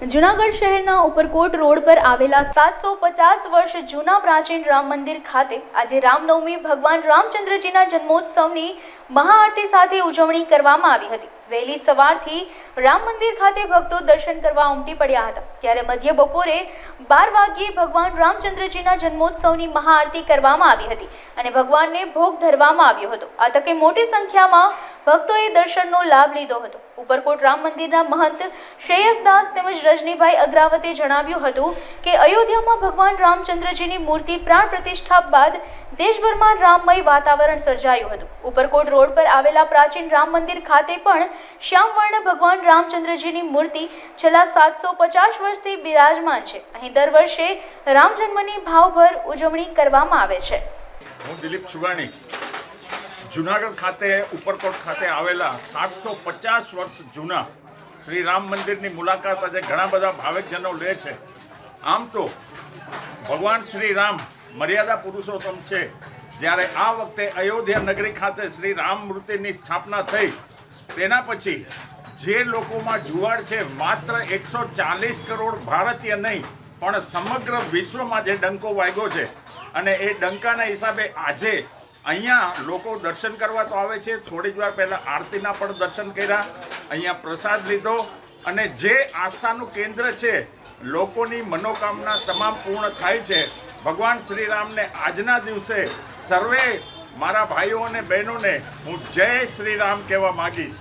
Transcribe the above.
જુનાગઢ શહેરના ઉપરકોટ રોડ પર આવેલા સાતસો પચાસ વર્ષ જૂના પ્રાચીન રામ મંદિર ખાતે આજે રામનવમી ભગવાન રામચંદ્રજીના જન્મોત્સવની મહાઆરતી સાથે ઉજવણી કરવામાં આવી હતી. વહેલી સવારથી રામ મંદિર ખાતે ભક્તો દર્શન કરવા ઉમટી પડ્યા હતા. ત્યારે મધ્ય બપોરે બાર વાગ્યે ભગવાન રામચંદ્રજીના જન્મોત્સવની મહાઆરતી કરવામાં આવી હતી અને ભગવાનને ભોગ ધરવામાં આવ્યો હતો. આ તકે મોટી સંખ્યામાં ભક્તોએ દર્શનનો લાભ લીધો હતો. ઉપરકોટ રામ મંદિરના મહંત શ્રેયસદાસ તેમજ રજનીભાઈ અગ્રાવતે જણાવ્યું હતું કે અયોધ્યામાં ભગવાન રામચંદ્રજીની મૂર્તિ પ્રાણ પ્રતિષ્ઠા બાદ દેશભરમાં રામમય વાતાવરણ સર્જાયું હતું. ઉપરકોટ રોડ પર આવેલા પ્રાચીન રામ મંદિર ખાતે પણ શ્યામવર્ણ ભગવાન રામચંદ્રજીની મૂર્તિ છેલ્લા સાતસો પચાસ વર્ષથી બિરાજમાન છે. અહીં દર વર્ષે રામ જન્મની ભાવભર ઉજવણી કરવામાં આવે છે. હું દિલીપ છુગાણી જુનાગઢ ખાતે, ઉપરકોટ ખાતે આવેલા સાતસો પચાસ વર્ષ જૂના શ્રી રામ મંદિરની મુલાકાત આજે ઘણા બધા ભાવિકજનો લે છે. આમ તો ભગવાન શ્રી રામ મર્યાદા પુરુષોત્તમ છે. જ્યારે આ વખતે અયોધ્યા નગરી ખાતે શ્રી રામ મૂર્તિની સ્થાપના થઈ, તેના પછી જે લોકોમાં જુવાડ છે, માત્ર એકસો ચાલીસ કરોડ ભારતીય નહીં, પણ સમગ્ર વિશ્વમાં જે ડંકો વાગ્યો છે અને એ ડંકાના હિસાબે આજે અહીંયા લોકો દર્શન કરવા તો આવે છે. થોડી જ વાર પહેલાં આરતીના પણ દર્શન કર્યા. અહીંયા પ્રસાદ લીધો. અને જે આસ્થાનું કેન્દ્ર છે, લોકોની મનોકામના તમામ પૂર્ણ થાય છે. ભગવાન શ્રીરામને આજના દિવસે સર્વે મારા ભાઈઓ અને બહેનોને હું જય શ્રીરામ કહેવા માગીશ.